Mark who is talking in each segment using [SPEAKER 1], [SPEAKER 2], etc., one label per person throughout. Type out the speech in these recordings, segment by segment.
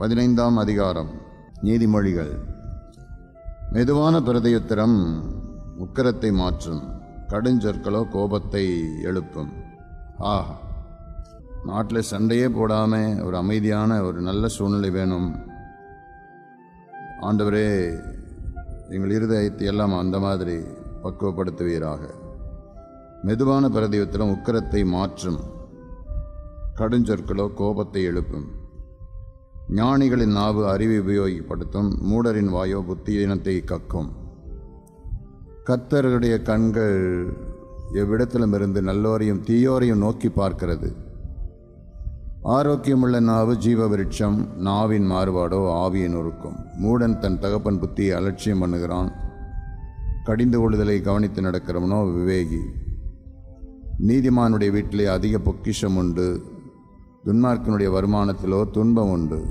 [SPEAKER 1] பதினைந்தாம் அதிகாரம். நீதிமொழிகள். மெதுவான பிரதியுத்தரம் உக்கரத்தை மாற்றும். கடுஞ்சொற்களோ கோபத்தை எழுப்பும். ஆ நாட்டில் சண்டையே போடாமல் ஒரு அமைதியான ஒரு நல்ல சூழ்நிலை வேணும். ஆண்டவரே எங்கள் இருதயத்தை எல்லாம் அந்த மாதிரி பக்குவப்படுத்துவீராக. மெதுவான பிரதியுத்தரம் உக்கரத்தை மாற்றும். கடுஞ்சொற்களோ கோபத்தை எழுப்பும். ஞானிகளின் நாவு அறிவை உபயோகப்படுத்தும். மூடரின் வாயோ புத்தி இனத்தை கக்கும். கத்தர்களுடைய கண்கள் எவ்விடத்திலும் இருந்து நல்லோரையும் தீயோரையும் நோக்கி பார்க்கிறது. ஆரோக்கியமுள்ள நாவு ஜீவ விருட்சம் நாவின் மாறுபாடோ ஆவியின் உருக்கும். மூடன் தன் தகப்பன் புத்தியை அலட்சியம் பண்ணுகிறான். கடிந்து கொள்ளுதலை கவனித்து நடக்கிறவனோ விவேகி. நீதிமானுடைய வீட்டிலே அதிக பொக்கிஷம் உண்டு. துன்மார்க்கனுடைய வருமானத்திலோ துன்பம் உண்டு.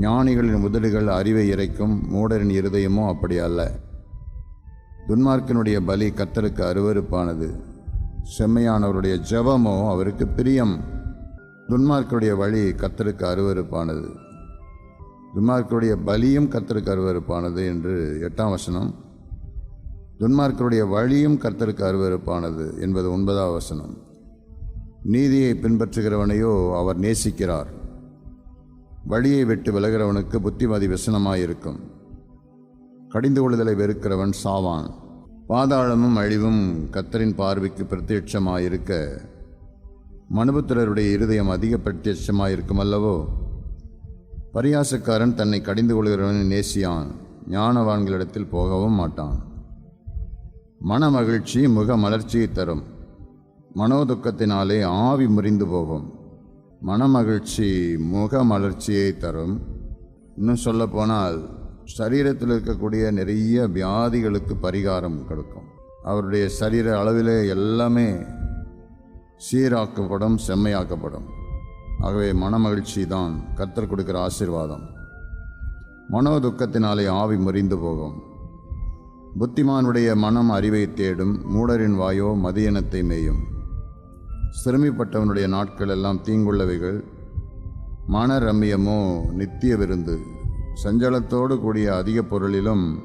[SPEAKER 1] ஞானிகளின் முதடுகள் அறிவை இறைக்கும் மூடரின் இருதயமோ அப்படி அல்ல. துன்மார்க்கனுடைய பலி கத்தருக்கு அருவருப்பானது. செம்மையானவருடைய ஜபமோ அவருக்கு பிரியம். துன்மார்க்கருடைய வழி கத்தருக்கு அருவருப்பானது. துன்மார்க்கருடைய பலியும் கத்தருக்கு அருவருப்பானது என்று எட்டாம் வசனம். துன்மார்க்கருடைய வழியும் கர்த்தருக்கு அருவருப்பானது என்பது ஒன்பதாம் வசனம். நீதியை பின்பற்றுகிறவனையோ அவர் நேசிக்கிறார். வழியை விட்டு விலகிறவனுக்கு புத்திமதி விசனமாயிருக்கும். கடிந்து கொள்ளுதலை வெறுக்கிறவன் சாவான். பாதாளமும் அழிவும் கத்தரின் பார்வைக்கு பிரத்யட்சமாயிருக்க மனுபுத்திரருடைய இருதயம் அதிக பிரத்யட்சமாயிருக்கும் அல்லவோ பரியாசக்காரன் தன்னை கடிந்து கொள்கிறவனை நேசியான் ஞானவான்களிடத்தில் போகவும் மாட்டான். மனமகிழ்ச்சி முக மலர்ச்சியை தரும். மனோதுக்கத்தினாலே ஆவி முறிந்து போகும். மனமகிழ்ச்சி முக மலர்ச்சியை தரும். இன்னும் சொல்லப்போனால் சரீரத்தில் இருக்கக்கூடிய நிறைய வியாதிகளுக்கு பரிகாரம் கொடுக்கும். அவருடைய சரீர அளவிலே எல்லாமே சீராக்கப்படும் செம்மையாக்கப்படும். ஆகவே மனமகிழ்ச்சி தான் கத்தர் கொடுக்கிற ஆசீர்வாதம். மனோதுக்கத்தினாலே ஆவி முறிந்து போகும். புத்திமானுடைய மனம் அறிவை தேடும் மூடரின் வாயோ மதியனத்தை மேயும். சிறுமிப்பட்டவனுடைய நாட்கள் எல்லாம் தீங்குள்ளவைகள். மன ரம்மியமோ நித்திய விருந்து. சஞ்சலத்தோடு கூடிய அதிக பொருளிலும்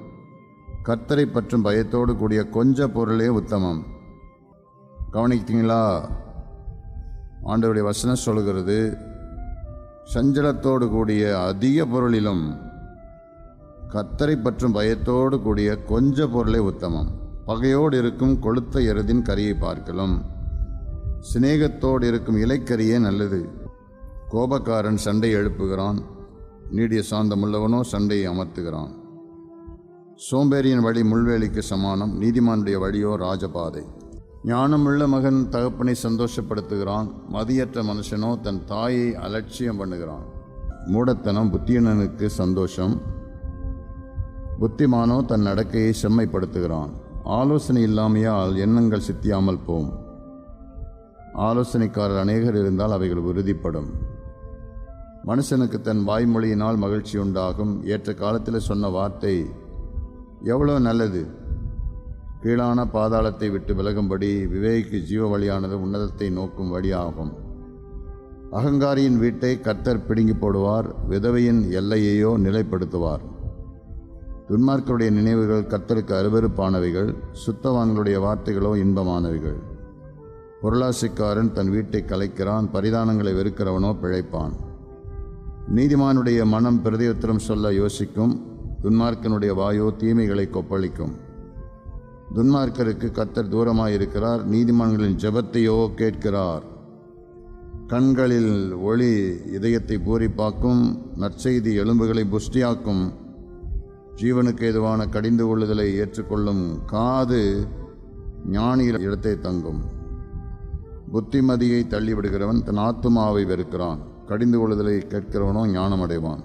[SPEAKER 1] கர்த்தரை பற்றும் பயத்தோடு கூடிய கொஞ்ச பொருளே உத்தமம். கவனிக்கிட்டீங்களா? ஆண்டவருடைய வசனம் சொல்கிறது சஞ்சலத்தோடு கூடிய அதிக பொருளிலும் கத்தரை பற்றும் பயத்தோடு கூடிய கொஞ்ச பொருளே உத்தமம். பகையோடு இருக்கும் கொளுத்த எருதின் கரியை பார்க்கலாம். சிநேகத்தோடு இருக்கும் இலைக்கரியே நல்லது. கோபக்காரன் சண்டை எழுப்புகிறான். நீடிய சாந்தமுள்ளவனோ சண்டையை அமர்த்துகிறான். சோம்பேறியின் வழி முள்வேலிக்கு சமானம். நீதிமானுடைய வழியோ ராஜபாதை. ஞானமுள்ள மகன் தகப்பனை சந்தோஷப்படுத்துகிறான். மதியற்ற மனுஷனோ தன் தாயை அலட்சியம் பண்ணுகிறான். மூடத்தனம் புத்தியனனுக்கு சந்தோஷம். புத்திமானோ தன் நடக்கையை செம்மைப்படுத்துகிறான். ஆலோசனை இல்லாமையால் எண்ணங்கள் சித்தியாமல் போம். ஆலோசனைக்காரர் அநேகர் இருந்தால் அவைகள் உறுதிப்படும். மனுஷனுக்கு தன் வாய்மொழியினால் மகிழ்ச்சி உண்டாகும். ஏற்ற காலத்தில் சொன்ன வார்த்தை எவ்வளோ நல்லது. கீழான பாதாளத்தை விட்டு விலகும்படி விவேகிக்கு ஜீவ வழியானது உன்னதத்தை நோக்கும் வழியாகும். அகங்காரியின் வீட்டை கர்த்தர் பிடுங்கி போடுவார். விதவையின் எல்லையையோ நிலைப்படுத்துவார். துன்மார்க்கருடைய நினைவுகள் கர்த்தருக்கு அருவருப்பானவைகள். சுத்தவான்களுடைய வார்த்தைகளோ இன்பமானவைகள். பொருளாசிக்காரன் தன் வீட்டை கலைக்கிறான் பரிதானங்களை வெறுக்கிறவனோ பிழைப்பான். நீதிமானுடைய மனம் பிரதியுத்தரம் சொல்ல யோசிக்கும் துன்மார்க்கனுடைய வாயோ தீமைகளை கொப்பளிக்கும். துன்மார்க்கருக்கு கத்தர் தூரமாயிருக்கிறார் நீதிமான்களின் ஜெபத்தையோ கேட்கிறார். கண்களில் ஒளி இதயத்தை பூரிப்பாக்கும் நற்செய்தி எலும்புகளை புஷ்டியாக்கும். ஜீவனுக்கு எதுவான கடிந்து கொள்ளுதலை ஏற்றுக்கொள்ளும் காது ஞானியில் இடத்தை தங்கும். புத்திமதியை தள்ளிவிடுகிறவன் தன் ஆத்துமாவை வெறுக்கிறான். கடிந்து கொள்ளுதலை கேட்கிறவனோ ஞானம் அடைவான்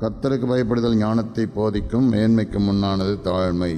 [SPEAKER 1] கத்தருக்கு பயப்படுதல் ஞானத்தை போதிக்கும் மேன்மைக்கு முன்னானது தாழ்மை.